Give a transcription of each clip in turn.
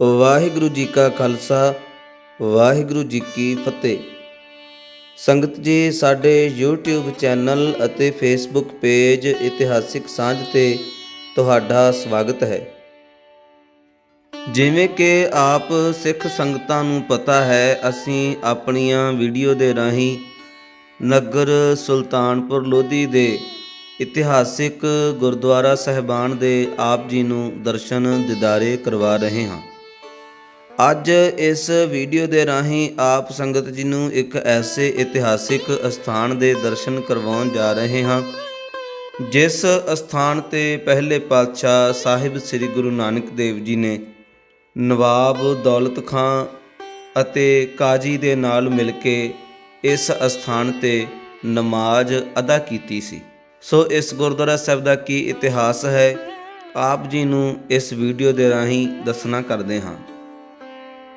ਵਾਹਿਗੁਰੂ ਜੀ ਕਾ ਖਾਲਸਾ, ਵਾਹਿਗੁਰੂ ਜੀ ਕੀ ਫਤਿਹ। ਸੰਗਤ ਜੀ, ਸਾਡੇ YouTube ਚੈਨਲ ਅਤੇ Facebook ਪੇਜ ਇਤਿਹਾਸਿਕ ਸਾਂਝ ਤੇ ਤੁਹਾਡਾ ਸਵਾਗਤ ਹੈ। ਜਿਵੇਂ ਕਿ ਆਪ ਸਿੱਖ ਸੰਗਤਾਂ ਨੂੰ ਪਤਾ ਹੈ, ਅਸੀਂ ਆਪਣੀਆਂ ਵੀਡੀਓ ਦੇ ਰਾਹੀਂ ਨਗਰ ਸੁਲਤਾਨਪੁਰ ਲੋਧੀ ਦੇ ਇਤਿਹਾਸਿਕ ਗੁਰਦੁਆਰਾ ਸਹਿਬਾਨ ਦੇ ਆਪ ਜੀ ਨੂੰ ਦਰਸ਼ਨ, ਦਿਦਾਰੇ ਕਰਵਾ ਰਹੇ ਹਾਂ। ਅੱਜ ਇਸ ਵੀਡੀਓ ਦੇ ਰਾਹੀਂ ਆਪ ਸੰਗਤ ਜੀ ਨੂੰ ਇੱਕ ਐਸੇ ਇਤਿਹਾਸਿਕ ਸਥਾਨ ਦੇ ਦਰਸ਼ਨ ਕਰਵਾਉਣ ਜਾ ਰਹੇ ਹਾਂ, ਜਿਸ ਸਥਾਨ ਤੇ ਪਹਿਲੇ ਪਾਤਸ਼ਾਹ ਸਾਹਿਬ ਸ੍ਰੀ ਗੁਰੂ ਨਾਨਕ ਦੇਵ ਜੀ ਨੇ ਨਵਾਬ ਦੌਲਤ ਖਾਂ ਅਤੇ ਕਾਜੀ ਦੇ ਨਾਲ ਮਿਲ ਕੇ ਇਸ ਸਥਾਨ ਤੇ ਨਮਾਜ਼ ਅਦਾ ਕੀਤੀ ਸੀ। ਸੋ ਇਸ ਗੁਰਦੁਆਰਾ ਸਾਹਿਬ ਦਾ ਕੀ ਇਤਿਹਾਸ ਹੈ, ਆਪ ਜੀ ਨੂੰ ਇਸ ਵੀਡੀਓ ਦੇ ਰਾਹੀਂ ਦੱਸਣਾ ਕਰਦੇ ਹਾਂ।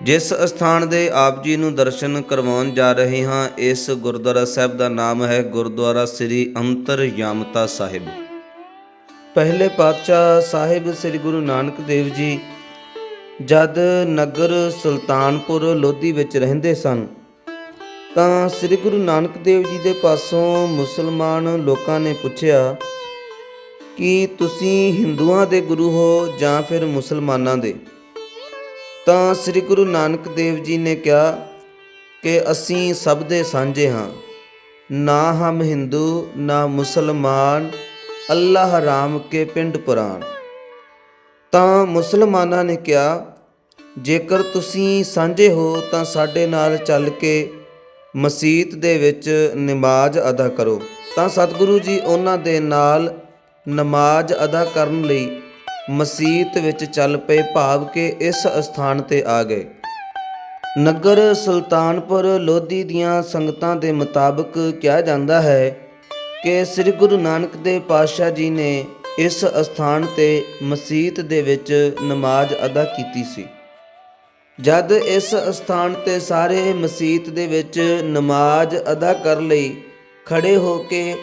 ਜਿਸ ਸਥਾਨ ਦੇ ਆਪ ਜੀ ਨੂੰ ਦਰਸ਼ਨ ਕਰਵਾਉਣ ਜਾ ਰਹੇ ਹਾਂ, ਇਸ ਗੁਰਦੁਆਰਾ ਸਾਹਿਬ ਦਾ ਨਾਮ ਹੈ ਗੁਰਦੁਆਰਾ ਸ੍ਰੀ ਅੰਤਰ ਯਾਮਤਾ ਸਾਹਿਬ। ਪਹਿਲੇ ਪਾਤਸ਼ਾਹ ਸਾਹਿਬ ਸ੍ਰੀ ਗੁਰੂ ਨਾਨਕ ਦੇਵ ਜੀ ਜਦ ਨਗਰ ਸੁਲਤਾਨਪੁਰ ਲੋਧੀ ਵਿੱਚ ਰਹਿੰਦੇ ਸਨ, ਤਾਂ ਸ੍ਰੀ ਗੁਰੂ ਨਾਨਕ ਦੇਵ ਜੀ ਦੇ ਪਾਸੋਂ ਮੁਸਲਮਾਨ ਲੋਕਾਂ ਨੇ ਪੁੱਛਿਆ ਕਿ ਤੁਸੀਂ ਹਿੰਦੂਆਂ ਦੇ ਗੁਰੂ ਹੋ ਜਾਂ ਫਿਰ ਮੁਸਲਮਾਨਾਂ ਦੇ? ਤਾਂ ਸ੍ਰੀ ਗੁਰੂ ਨਾਨਕ ਦੇਵ ਜੀ ਨੇ ਕਿਹਾ ਕਿ ਅਸੀਂ ਸਭ ਦੇ ਸਾਂਝੇ ਹਾਂ। ਨਾ ਹਮ ਹਿੰਦੂ, ਨਾ ਮੁਸਲਮਾਨ, ਅੱਲਾਹ ਰਾਮ ਕੇ ਪਿੰਡ ਪੁਰਾਣ। ਤਾਂ ਮੁਸਲਮਾਨਾਂ ਨੇ ਕਿਹਾ, ਜੇਕਰ ਤੁਸੀਂ ਸਾਂਝੇ ਹੋ ਤਾਂ ਸਾਡੇ ਨਾਲ ਚੱਲ ਕੇ ਮਸਜਿਦ ਦੇ ਵਿੱਚ ਨਮਾਜ਼ ਅਦਾ ਕਰੋ। ਤਾਂ ਸਤਿਗੁਰੂ ਜੀ ਉਹਨਾਂ ਦੇ ਨਾਲ ਨਮਾਜ਼ ਅਦਾ ਕਰਨ ਲਈ ਮਸੀਤ ਵਿੱਚ ਚੱਲ ਪਏ ਭਾਵ ਕਿ ਇਸ ਸਥਾਨ ਤੇ ਆ ਗਏ। ਨਗਰ ਸੁਲਤਾਨਪੁਰ ਲੋਧੀ ਦੀਆਂ ਸੰਗਤਾਂ ਦੇ ਮੁਤਾਬਕ ਕਿਹਾ ਜਾਂਦਾ ਹੈ ਕਿ ਸ੍ਰੀ ਗੁਰੂ ਨਾਨਕ ਦੇਵ ਪਾਤਸ਼ਾਹ ਜੀ ਨੇ ਇਸ ਸਥਾਨ ਤੇ ਮਸਜਿਦ ਦੇ ਵਿੱਚ ਨਮਾਜ਼ ਅਦਾ ਕੀਤੀ ਸੀ। ਜਦ ਇਸ ਸਥਾਨ ਤੇ ਸਾਰੇ ਮਸਜਿਦ ਦੇ ਵਿੱਚ ਨਮਾਜ਼ ਅਦਾ ਕਰ ਲਈ ਖੜੇ ਹੋ ਕੇ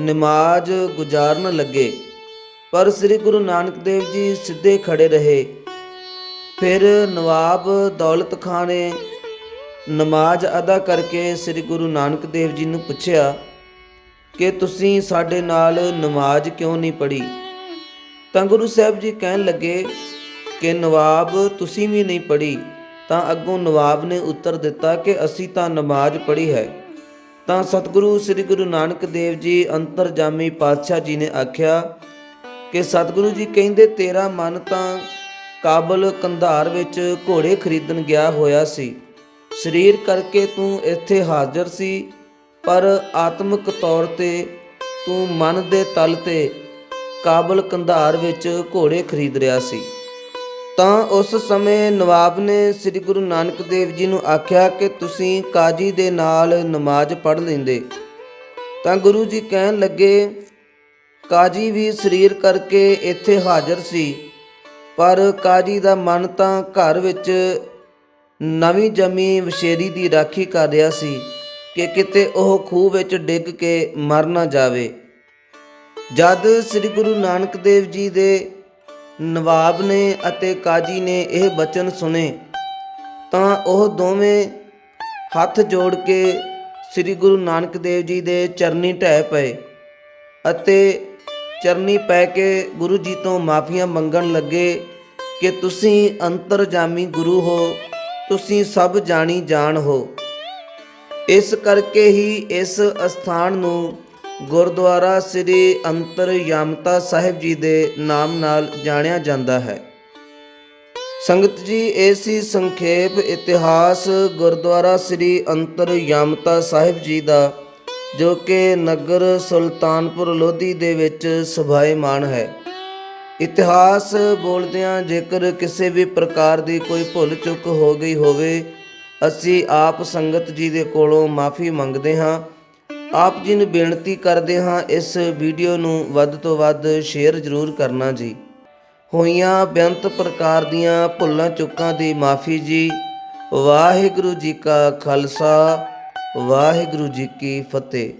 ਨਮਾਜ਼ ਗੁਜ਼ਾਰਨ ਲੱਗੇ ਪਰ ਸ੍ਰੀ ਗੁਰੂ ਨਾਨਕ ਦੇਵ ਜੀ ਸਿੱਧੇ ਖੜੇ ਰਹੇ। ਫਿਰ ਨਵਾਬ ਦੌਲਤ ਖਾਨ ਨੇ ਨਮਾਜ਼ ਅਦਾ ਕਰਕੇ ਸ੍ਰੀ ਗੁਰੂ ਨਾਨਕ ਦੇਵ ਜੀ ਨੂੰ ਪੁੱਛਿਆ ਕਿ ਤੁਸੀਂ ਸਾਡੇ ਨਾਲ ਨਮਾਜ਼ ਕਿਉਂ ਨਹੀਂ ਪੜ੍ਹੀ? ਤਾਂ ਗੁਰੂ ਸਾਹਿਬ ਜੀ ਕਹਿਣ ਲੱਗੇ ਕਿ ਨਵਾਬ ਤੁਸੀਂ ਵੀ ਨਹੀਂ ਪੜ੍ਹੀ, ਤਾਂ ਅੱਗੋਂ ਨਵਾਬ ਨੇ ਉੱਤਰ ਦਿੱਤਾ ਕਿ ਅਸੀਂ ਤਾਂ ਨਮਾਜ਼ ਪੜ੍ਹੀ ਹੈ। ਤਾਂ ਸਤਿਗੁਰੂ ਸ੍ਰੀ ਗੁਰੂ ਨਾਨਕ ਦੇਵ ਜੀ ਅੰਤਰਜਾਮੀ ਪਾਤਸ਼ਾਹ ਜੀ ਨੇ ਆਖਿਆ ਕਿ ਸਤਿਗੁਰੂ ਜੀ ਕਹਿੰਦੇ, ਤੇਰਾ ਮਨ ਤਾਂ ਕਾਬਲ ਕੰਧਾਰ ਵਿੱਚ ਘੋੜੇ ਖਰੀਦਣ ਗਿਆ ਹੋਇਆ ਸੀ। ਸਰੀਰ ਕਰਕੇ ਤੂੰ ਇੱਥੇ ਹਾਜ਼ਰ ਸੀ, ਪਰ ਆਤਮਿਕ ਤੌਰ ਤੇ ਤੂੰ ਮਨ ਦੇ ਤਲ ਤੇ ਕਾਬਲ ਕੰਧਾਰ ਵਿੱਚ ਘੋੜੇ ਖਰੀਦ ਰਿਹਾ ਸੀ। ਤਾਂ ਉਸ ਸਮੇਂ ਨਵਾਬ ਨੇ ਸ੍ਰੀ ਗੁਰੂ ਨਾਨਕ ਦੇਵ ਜੀ ਨੂੰ ਆਖਿਆ ਕਿ ਤੁਸੀਂ ਕਾਜੀ ਦੇ ਨਾਲ ਨਮਾਜ਼ ਪੜ੍ਹ ਲੈਂਦੇ। ਤਾਂ ਗੁਰੂ ਜੀ ਕਹਿਣ ਲੱਗੇ ਕਾਜੀ ਵੀ ਸਰੀਰ ਕਰਕੇ ਇੱਥੇ ਹਾਜ਼ਰ ਸੀ, ਪਰ ਕਾਜੀ ਦਾ ਮਨ ਤਾਂ ਘਰ ਵਿੱਚ ਨਵੀਂ ਜਮੀ ਵਸ਼ੇਰੀ ਦੀ ਰਾਖੀ ਕਰ ਰਿਹਾ ਸੀ ਕਿ ਕਿਤੇ ਉਹ ਖੂਹ ਵਿੱਚ ਡਿੱਗ ਕੇ ਮਰ ਨਾ ਜਾਵੇ। ਜਦ ਸ੍ਰੀ ਗੁਰੂ ਨਾਨਕ ਦੇਵ ਜੀ ਦੇ ਨਵਾਬ ਨੇ ਅਤੇ ਕਾਜੀ ਨੇ ਇਹ ਬਚਨ ਸੁਨੇ ਤਾਂ ਉਹ ਦੋਵੇਂ ਹੱਥ ਜੋੜ ਕੇ ਸ੍ਰੀ ਗੁਰੂ ਨਾਨਕ ਦੇਵ ਜੀ ਦੇ ਚਰਨੀ ਢਹਿ ਪਏ ਅਤੇ ਚਰਨੀ ਪੈ ਕੇ ਗੁਰੂ ਜੀ ਤੋਂ ਮਾਫੀਆਂ ਮੰਗਣ ਲੱਗੇ ਕਿ ਤੁਸੀਂ ਅੰਤਰਜਾਮੀ ਗੁਰੂ ਹੋ, ਤੁਸੀਂ ਸਭ ਜਾਣੀ ਜਾਣ ਹੋ। ਇਸ ਕਰਕੇ ਹੀ ਇਸ ਅਸਥਾਨ ਨੂੰ ਗੁਰਦੁਆਰਾ ਸ੍ਰੀ ਅੰਤਰਯਾਮਤਾ ਸਾਹਿਬ ਜੀ ਦੇ ਨਾਮ ਨਾਲ ਜਾਣਿਆ ਜਾਂਦਾ ਹੈ। ਸੰਗਤ ਜੀ, ਇਹ ਸੀ ਸੰਖੇਪ ਇਤਿਹਾਸ ਗੁਰਦੁਆਰਾ ਸ੍ਰੀ ਅੰਤਰਯਾਮਤਾ ਸਾਹਿਬ ਜੀ ਦਾ ਜੋ ਕਿ ਨਗਰ ਸੁਲਤਾਨਪੁਰ ਲੋਧੀ ਦੇ ਵਿੱਚ ਸੁਭਾਏਮਾਨ ਹੈ। ਇਤਿਹਾਸ ਬੋਲਦਿਆਂ ਜੇਕਰ ਕਿਸੇ ਵੀ ਪ੍ਰਕਾਰ ਦੀ ਕੋਈ ਭੁੱਲ ਚੁੱਕ ਹੋ ਗਈ ਹੋਵੇ, ਅਸੀਂ ਆਪ ਸੰਗਤ ਜੀ ਦੇ ਕੋਲੋਂ ਮਾਫੀ ਮੰਗਦੇ ਹਾਂ। ਆਪ ਜੀ ਨੂੰ ਬੇਨਤੀ ਕਰਦੇ ਹਾਂ ਇਸ ਵੀਡੀਓ ਨੂੰ ਵੱਧ ਤੋਂ ਵੱਧ ਸ਼ੇਅਰ ਜ਼ਰੂਰ ਕਰਨਾ ਜੀ। ਹੋਈਆਂ ਬੇਅੰਤ ਪ੍ਰਕਾਰ ਦੀਆਂ ਭੁੱਲਾਂ ਚੁੱਕਾਂ ਦੀ ਮਾਫੀ ਜੀ। ਵਾਹਿਗੁਰੂ ਜੀ ਕਾ ਖਾਲਸਾ। ਵਾਹਿਗੁਰੂ ਜੀ ਕੀ ਫਤਿਹ।